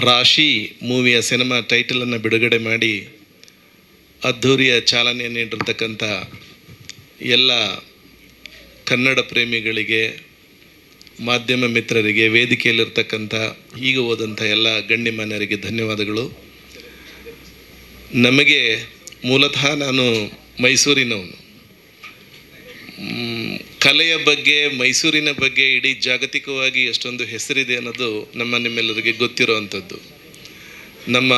ರಾಶಿ ಮೂವಿಯ ಸಿನಿಮಾ ಟೈಟಲನ್ನು ಬಿಡುಗಡೆ ಮಾಡಿ ಅದ್ಧೂರಿಯ ಚಾಲನೆ ನೀಡಿರ್ತಕ್ಕಂಥ ಎಲ್ಲ ಕನ್ನಡ ಪ್ರೇಮಿಗಳಿಗೆ, ಮಾಧ್ಯಮ ಮಿತ್ರರಿಗೆ, ವೇದಿಕೆಯಲ್ಲಿರ್ತಕ್ಕಂಥ ಈಗ ಹೋದಂಥ ಎಲ್ಲ ಗಣ್ಯಮಾನ್ಯರಿಗೆ ಧನ್ಯವಾದಗಳು. ನಮಗೆ ಮೂಲತಃ ನಾನು ಮೈಸೂರಿನವನು. ಕಲೆಯ ಬಗ್ಗೆ, ಮೈಸೂರಿನ ಬಗ್ಗೆ ಇಡೀ ಜಾಗತಿಕವಾಗಿ ಎಷ್ಟೊಂದು ಹೆಸರಿದೆ ಅನ್ನೋದು ನಮ್ಮ ನಿಮ್ಮೆಲ್ಲರಿಗೆ ಗೊತ್ತಿರುವಂಥದ್ದು. ನಮ್ಮ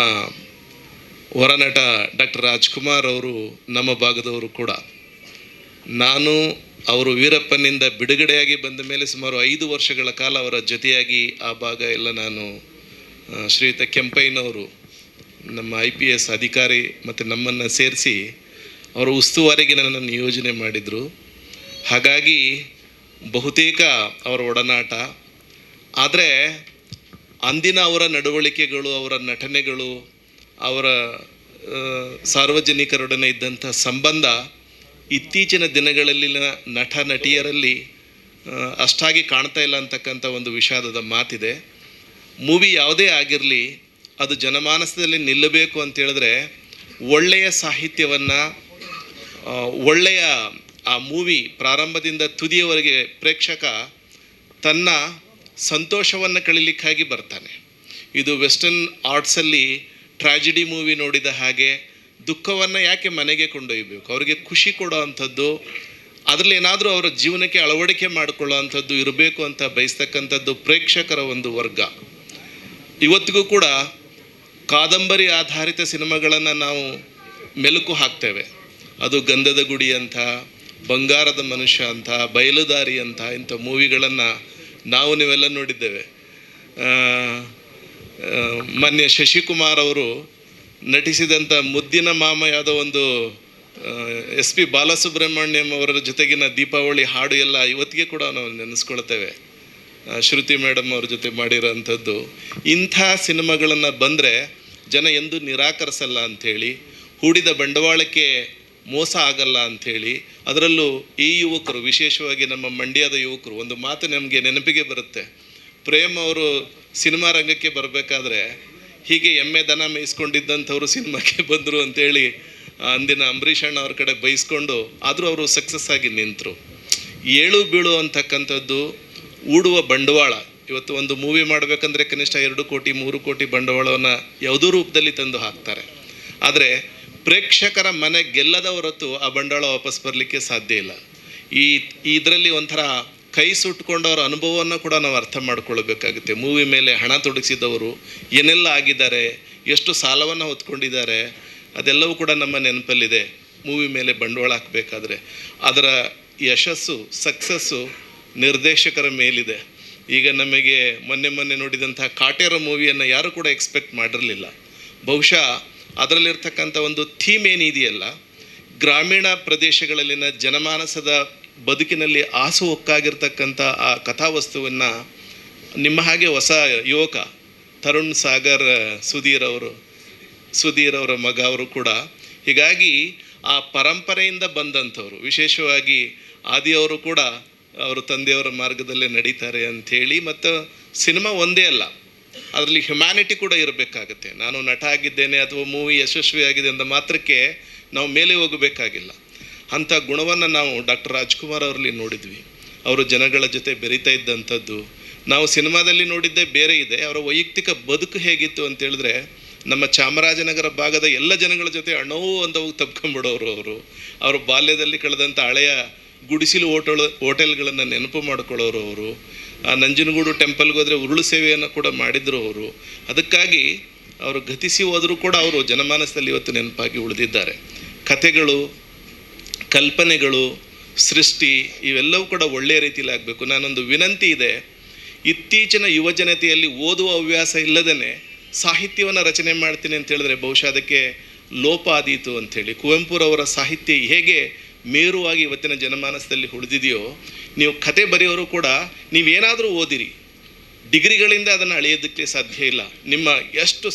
ಹೊರನಟ ಡಾಕ್ಟರ್ ರಾಜ್ಕುಮಾರ್ ಅವರು ನಮ್ಮ ಭಾಗದವರು ಕೂಡ. ನಾನು ಅವರು ವೀರಪ್ಪನಿಂದ ಬಿಡುಗಡೆಯಾಗಿ ಬಂದ ಮೇಲೆ ಸುಮಾರು ಐದು ವರ್ಷಗಳ ಕಾಲ ಅವರ ಜೊತೆಯಾಗಿ ಆ ಭಾಗ ಎಲ್ಲ ನಾನು ಶ್ರೀಯುತ ಕೆಂಪಯ್ಯನವರು, ನಮ್ಮ ಐ ಪಿ ಎಸ್ ಅಧಿಕಾರಿ ಮತ್ತು ನಮ್ಮನ್ನು ಸೇರಿಸಿ ಅವರ ಉಸ್ತುವಾರಿಗೆ ನನ್ನನ್ನು ನಿಯೋಜನೆ ಮಾಡಿದರು. ಹಾಗಾಗಿ ಬಹುತೇಕ ಅವರ ಒಡನಾಟ. ಆದರೆ ಅಂದಿನ ಅವರ ನಡವಳಿಕೆಗಳು, ಅವರ ನಟನೆಗಳು, ಅವರ ಸಾರ್ವಜನಿಕರೊಡನೆ ಇದ್ದಂಥ ಸಂಬಂಧ ಇತ್ತೀಚಿನ ದಿನಗಳಲ್ಲಿನ ನಟ, ನಟಿಯರಲ್ಲಿ ಅಷ್ಟಾಗಿ ಕಾಣ್ತಾ ಇಲ್ಲ ಅಂತಕ್ಕಂಥ ಒಂದು ವಿಷಾದದ ಮಾತಿದೆ. ಮೂವಿ ಯಾವುದೇ ಆಗಿರಲಿ, ಅದು ಜನಮಾನಸದಲ್ಲಿ ನಿಲ್ಲಬೇಕು ಅಂತ ಹೇಳಿದ್ರೆ ಒಳ್ಳೆಯ ಸಾಹಿತ್ಯವನ್ನು ಒಳ್ಳೆಯ ಆ ಮೂವಿ ಪ್ರಾರಂಭದಿಂದ ತುದಿಯವರೆಗೆ ಪ್ರೇಕ್ಷಕ ತನ್ನ ಸಂತೋಷವನ್ನು ಕಳೀಲಿಕ್ಕಾಗಿ ಬರ್ತಾನೆ. ಇದು ವೆಸ್ಟರ್ನ್ ಆರ್ಟ್ಸಲ್ಲಿ ಟ್ರಾಜಿಡಿ ಮೂವಿ ನೋಡಿದ ಹಾಗೆ ದುಃಖವನ್ನು ಯಾಕೆ ಮನೆಗೆ ಕೊಂಡೊಯ್ಯಬೇಕು ಅವರಿಗೆ ಖುಷಿ ಕೊಡೋ ಅಂಥದ್ದು, ಅದರಲ್ಲಿ ಏನಾದರೂ ಅವರ ಜೀವನಕ್ಕೆ ಅಳವಡಿಕೆ ಮಾಡಿಕೊಳ್ಳೋ ಅಂಥದ್ದು ಇರಬೇಕು ಅಂತ ಬಯಸ್ತಕ್ಕಂಥದ್ದು ಪ್ರೇಕ್ಷಕರ ಒಂದು ವರ್ಗ. ಇವತ್ತಿಗೂ ಕೂಡ ಕಾದಂಬರಿ ಆಧಾರಿತ ಸಿನಿಮಾಗಳನ್ನು ನಾವು ಮೆಲುಕು ಹಾಕ್ತೇವೆ. ಅದು ಗಂಧದ ಗುಡಿ ಅಂತ ಬಂಗಾರದ ಮನುಷ್ಯ ಅಂತ, ಬಯಲುದಾರಿ ಅಂತ, ಇಂಥ ಮೂವಿಗಳನ್ನು ನಾವು ನೀವೆಲ್ಲ ನೋಡಿದ್ದೇವೆ. ಮೊನ್ನೆ ಶಶಿಕುಮಾರ್ ಅವರು ನಟಿಸಿದಂಥ ಮುದ್ದಿನ ಮಾಮ ಯಾವುದೋ ಒಂದು ಎಸ್ ಪಿ ಬಾಲಸುಬ್ರಹ್ಮಣ್ಯಂ ಅವರ ಜೊತೆಗಿನ ದೀಪಾವಳಿ ಹಾಡು ಎಲ್ಲ ಇವತ್ತಿಗೆ ಕೂಡ ನಾವು ನೆನೆಸ್ಕೊಳ್ತೇವೆ. ಶ್ರುತಿ ಮೇಡಮ್ ಅವ್ರ ಜೊತೆ ಮಾಡಿರೋಂಥದ್ದು. ಇಂಥ ಸಿನಿಮಾಗಳನ್ನು ಬಂದರೆ ಜನ ಎಂದೂ ನಿರಾಕರಿಸಲ್ಲ ಅಂಥೇಳಿ, ಹೂಡಿದ ಬಂಡವಾಳಕ್ಕೆ ಮೋಸ ಆಗಲ್ಲ ಅಂಥೇಳಿ ಅದರಲ್ಲೂ ಈ ಯುವಕರು ವಿಶೇಷವಾಗಿ ನಮ್ಮ ಮಂಡ್ಯದ ಯುವಕರು ಒಂದು ಮಾತು ನಮಗೆ ನೆನಪಿಗೆ ಬರುತ್ತೆ. ಪ್ರೇಮ್ ಅವರು ಸಿನಿಮಾ ರಂಗಕ್ಕೆ ಬರಬೇಕಾದ್ರೆ ಹೀಗೆ ಎಮ್ಮೆ ದನ ಮೇಯಿಸ್ಕೊಂಡಿದ್ದಂಥವ್ರು ಸಿನಿಮಾಕ್ಕೆ ಬಂದರು ಅಂತೇಳಿ ಆ, ಅಂದಿನ ಅಂಬರೀಷ್ ಅಣ್ಣ ಅವ್ರ ಕಡೆ ಬೈಸ್ಕೊಂಡು ಆದರೂ ಅವರು ಸಕ್ಸಸ್ ಆಗಿ ನಿಂತರು. ಏಳು ಬೀಳು ಅಂತಕ್ಕಂಥದ್ದು ಊಡುವ ಬಂಡವಾಳ. ಇವತ್ತು ಒಂದು ಮೂವಿ ಮಾಡಬೇಕಂದ್ರೆ ಕನಿಷ್ಠ ಎರಡು ಕೋಟಿ ಮೂರು ಕೋಟಿ ಬಂಡವಾಳವನ್ನು ಯಾವುದೋ ರೂಪದಲ್ಲಿ ತಂದು ಹಾಕ್ತಾರೆ. ಆದರೆ ಪ್ರೇಕ್ಷಕರ ಮನೆ ಗೆಲ್ಲದ ಹೊರತು ಆ ಬಂಡವಾಳ ವಾಪಸ್ ಬರಲಿಕ್ಕೆ ಸಾಧ್ಯ ಇಲ್ಲ. ಈ, ಇದರಲ್ಲಿ ಒಂಥರ ಕೈ ಸುಟ್ಕೊಂಡವರ ಅನುಭವವನ್ನು ಕೂಡ ನಾವು ಅರ್ಥ ಮಾಡ್ಕೊಳ್ಬೇಕಾಗುತ್ತೆ. ಮೂವಿ ಮೇಲೆ ಹಣ ತೊಡಗಿಸಿದವರು ಏನೆಲ್ಲ ಆಗಿದ್ದಾರೆ, ಎಷ್ಟು ಸಾಲವನ್ನು ಹೊತ್ಕೊಂಡಿದ್ದಾರೆ, ಅದೆಲ್ಲವೂ ಕೂಡ ನಮ್ಮ ನೆನಪಲ್ಲಿದೆ. ಮೂವಿ ಮೇಲೆ ಬಂಡವಾಳ ಹಾಕಬೇಕಾದ್ರೆ ಅದರ ಯಶಸ್ಸು, ಸಕ್ಸಸ್ಸು ನಿರ್ದೇಶಕರ ಮೇಲಿದೆ. ಈಗ ನಮಗೆ ಮೊನ್ನೆ ಮೊನ್ನೆ ನೋಡಿದಂಥ ಕಾಟೇರ ಮೂವಿಯನ್ನು ಯಾರೂ ಕೂಡ ಎಕ್ಸ್ಪೆಕ್ಟ್ ಮಾಡಿರಲಿಲ್ಲ. ಬಹುಶಃ ಅದರಲ್ಲಿರ್ತಕ್ಕಂಥ ಒಂದು ಥೀಮ್ ಏನಿದೆಯಲ್ಲ, ಗ್ರಾಮೀಣ ಪ್ರದೇಶಗಳಲ್ಲಿನ ಜನಮಾನಸದ ಬದುಕಿನಲ್ಲಿ ಆಸು ಹೊಕ್ಕಾಗಿರ್ತಕ್ಕಂಥ ಆ ಕಥಾವಸ್ತುವನ್ನು ನಿಮ್ಮ ಹಾಗೆ ಹೊಸ ಯುವಕ ತರುಣ್ ಸಾಗರ್, ಸುಧೀರ್ ಅವರು, ಸುಧೀರ್ ಅವರ ಮಗ ಅವರು ಕೂಡ ಹೀಗಾಗಿ ಆ ಪರಂಪರೆಯಿಂದ ಬಂದಂಥವ್ರು, ವಿಶೇಷವಾಗಿ ಆದಿಯವರು ಕೂಡ ಅವರು ತಂದೆಯವರ ಮಾರ್ಗದಲ್ಲೇ ನಡೀತಾರೆ ಅಂಥೇಳಿ, ಮತ್ತು ಸಿನಿಮಾ ಒಂದೇ ಅಲ್ಲ ಅದರಲ್ಲಿ ಹ್ಯುಮ್ಯಾನಿಟಿ ಕೂಡ ಇರಬೇಕಾಗತ್ತೆ. ನಾನು ನಟ ಆಗಿದ್ದೇನೆ ಅಥವಾ ಮೂವಿ ಯಶಸ್ವಿಯಾಗಿದೆ ಅಂತ ಮಾತ್ರಕ್ಕೆ ನಾವು ಮೇಲೆ ಹೋಗಬೇಕಾಗಿಲ್ಲ. ಅಂಥ ಗುಣವನ್ನು ನಾವು ಡಾಕ್ಟರ್ ರಾಜ್ಕುಮಾರ್ ಅವರಲ್ಲಿ ನೋಡಿದ್ವಿ. ಅವರು ಜನಗಳ ಜೊತೆ ಬೆರೀತಾ ಇದ್ದಂಥದ್ದು. ನಾವು ಸಿನಿಮಾದಲ್ಲಿ ನೋಡಿದ್ದೇ ಬೇರೆ ಇದೆ. ಅವರ ವೈಯಕ್ತಿಕ ಬದುಕು ಹೇಗಿತ್ತು ಅಂತೇಳಿದ್ರೆ ನಮ್ಮ ಚಾಮರಾಜನಗರ ಭಾಗದ ಎಲ್ಲ ಜನಗಳ ಜೊತೆ ಅಣವು ಹೋಗಿ ತಪ್ಕೊಂಡ್ಬಿಡೋರು ಅವರು. ಅವರು ಬಾಲ್ಯದಲ್ಲಿ ಕಳೆದಂಥ ಹಳೆಯ ಗುಡಿಸಿಲು ಹೋಟೆಲ್, ಹೋಟೆಲ್ಗಳನ್ನು ನೆನಪು ಮಾಡ್ಕೊಳ್ಳೋರು ಅವರು. ಆ ನಂಜನಗೂಡು ಟೆಂಪಲ್ಗೆ ಹೋದರೆ ಉರುಳು ಸೇವೆಯನ್ನು ಕೂಡ ಮಾಡಿದರು ಅವರು. ಅದಕ್ಕಾಗಿ ಅವರು ಗತಿಸಿ ಹೋದರೂ ಕೂಡ ಅವರು ಜನಮಾನಸದಲ್ಲಿ ಇವತ್ತು ನೆನಪಾಗಿ ಉಳಿದಿದ್ದಾರೆ. ಕಥೆಗಳು, ಕಲ್ಪನೆಗಳು, ಸೃಷ್ಟಿ ಇವೆಲ್ಲವೂ ಕೂಡ ಒಳ್ಳೆಯ ರೀತಿಯಲ್ಲಿ ಆಗಬೇಕು. ನಾನೊಂದು ವಿನಂತಿ ಇದೆ, ಇತ್ತೀಚಿನ ಯುವಜನತೆಯಲ್ಲಿ ಓದುವ ಹವ್ಯಾಸ ಇಲ್ಲದೇ ಸಾಹಿತ್ಯವನ್ನು ರಚನೆ ಮಾಡ್ತೀನಿ ಅಂತ ಹೇಳಿದ್ರೆ ಬಹುಶಃ ಅದಕ್ಕೆ ಲೋಪ ಆದೀತು ಅಂಥೇಳಿ ಕುವೆಂಪುರವರ ಸಾಹಿತ್ಯ ಹೇಗೆ ಮೇರುವಾಗಿ ಇವತ್ತಿನ ಜನಮಾನಸದಲ್ಲಿ ಹುಳಿದಿದೆಯೋ ನೀವು ಕತೆ ಬರೆಯೋರು ಕೂಡ ನೀವೇನಾದರೂ ಓದಿರಿ. ಡಿಗ್ರಿಗಳಿಂದ ಅದನ್ನು ಅಳೆಯೋದಕ್ಕೆ ಸಾಧ್ಯ ಇಲ್ಲ. ನಿಮ್ಮ ಎಷ್ಟು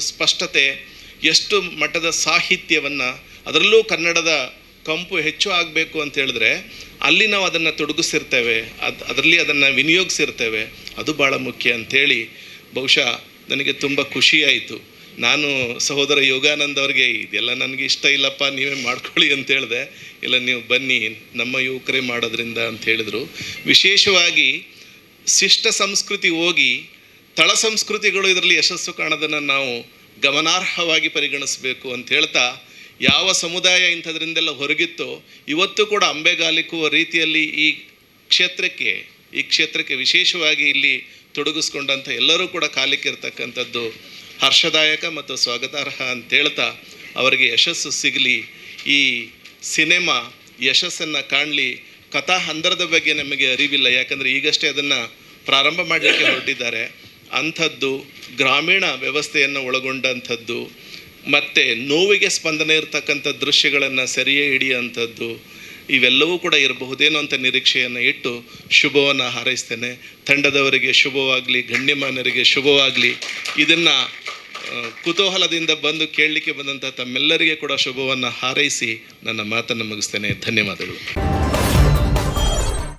ಸ್ಪಷ್ಟತೆ, ಎಷ್ಟು ಮಟ್ಟದ ಸಾಹಿತ್ಯವನ್ನು, ಅದರಲ್ಲೂ ಕನ್ನಡದ ಕಂಪು ಹೆಚ್ಚು ಆಗಬೇಕು ಅಂತ ಹೇಳಿದ್ರೆ, ಅಲ್ಲಿ ನಾವು ಅದನ್ನು ತೊಡಗಿಸಿರ್ತೇವೆ. ಅದು, ಅದರಲ್ಲಿ ಅದನ್ನು ವಿನಿಯೋಗಿಸಿರ್ತೇವೆ. ಅದು ಭಾಳ ಮುಖ್ಯ ಅಂಥೇಳಿ ಬಹುಶಃ ನನಗೆ ತುಂಬ ಖುಷಿಯಾಯಿತು. ನಾನು ಸಹೋದರ ಯೋಗಾನಂದ್ ಅವ್ರಿಗೆ ಇದೆಲ್ಲ ನನಗೆ ಇಷ್ಟ ಇಲ್ಲಪ್ಪ, ನೀವೇ ಮಾಡ್ಕೊಳ್ಳಿ ಅಂತ ಹೇಳಿದೆ. ಇಲ್ಲ, ನೀವು ಬನ್ನಿ, ನಮ್ಮ ಯುವಕರೇ ಮಾಡೋದ್ರಿಂದ ಅಂತ ಹೇಳಿದರು. ವಿಶೇಷವಾಗಿ ಶಿಷ್ಟ ಸಂಸ್ಕೃತಿ ಹೋಗಿ ತಳ ಸಂಸ್ಕೃತಿಗಳು ಇದರಲ್ಲಿ ಯಶಸ್ಸು ಕಾಣೋದನ್ನು ನಾವು ಗಮನಾರ್ಹವಾಗಿ ಪರಿಗಣಿಸಬೇಕು ಅಂತ ಹೇಳ್ತಾ, ಯಾವ ಸಮುದಾಯ ಇಂಥದ್ರಿಂದೆಲ್ಲ ಹೊರಗಿತ್ತೋ, ಇವತ್ತು ಕೂಡ ಅಂಬೆಗಾಲಿಕ್ಕುವ ರೀತಿಯಲ್ಲಿ ಈ ಕ್ಷೇತ್ರಕ್ಕೆ ಈ ಕ್ಷೇತ್ರಕ್ಕೆ ವಿಶೇಷವಾಗಿ ಇಲ್ಲಿ ತೊಡಗಿಸ್ಕೊಂಡಂಥ ಎಲ್ಲರೂ ಕೂಡ ಕಾಲಿಕ್ಕಿರ್ತಕ್ಕಂಥದ್ದು ಹರ್ಷದಾಯಕ ಮತ್ತು ಸ್ವಾಗತಾರ್ಹ ಅಂತ ಹೇಳ್ತಾ ಅವರಿಗೆ ಯಶಸ್ಸು ಸಿಗಲಿ. ಈ ಸಿನಿಮಾ ಯಶಸ್ಸನ್ನು ಕಾಣಲಿ. ಕಥಾ ಹಂದರದ ಬಗ್ಗೆ ನಮಗೆ ಅರಿವಿಲ್ಲ. ಯಾಕಂದರೆ ಈಗಷ್ಟೇ ಅದನ್ನು ಪ್ರಾರಂಭ ಮಾಡಲಿಕ್ಕೆ ಹೊರಟಿದ್ದಾರೆ. ಅಂಥದ್ದು ಗ್ರಾಮೀಣ ವ್ಯವಸ್ಥೆಯನ್ನು ಒಳಗೊಂಡಂಥದ್ದು, ಮತ್ತು ನೋವಿಗೆ ಸ್ಪಂದನೆ ಇರತಕ್ಕಂಥ ದೃಶ್ಯಗಳನ್ನು ಸರಿಯೇ ಹಿಡಿಯುವಂಥದ್ದು, ಇವೆಲ್ಲವೂ ಕೂಡ ಇರಬಹುದೇನೋ ಅಂತ ನಿರೀಕ್ಷೆಯನ್ನು ಇಟ್ಟು ಶುಭವನ್ನು ಹಾರೈಸ್ತೇನೆ. ತಂಡದವರಿಗೆ ಶುಭವಾಗಲಿ, ಗಣ್ಯಮಾನ್ಯರಿಗೆ ಶುಭವಾಗಲಿ. ಇದನ್ನು ಕುತೂಹಲದಿಂದ ಬಂದು ಕೇಳಲಿಕ್ಕೆ ಬಂದಂಥ ತಮ್ಮೆಲ್ಲರಿಗೆ ಕೂಡ ಶುಭವನ್ನು ಹಾರೈಸಿ ನನ್ನ ಮಾತನ್ನು ಮುಗಿಸ್ತೇನೆ. ಧನ್ಯವಾದಗಳು.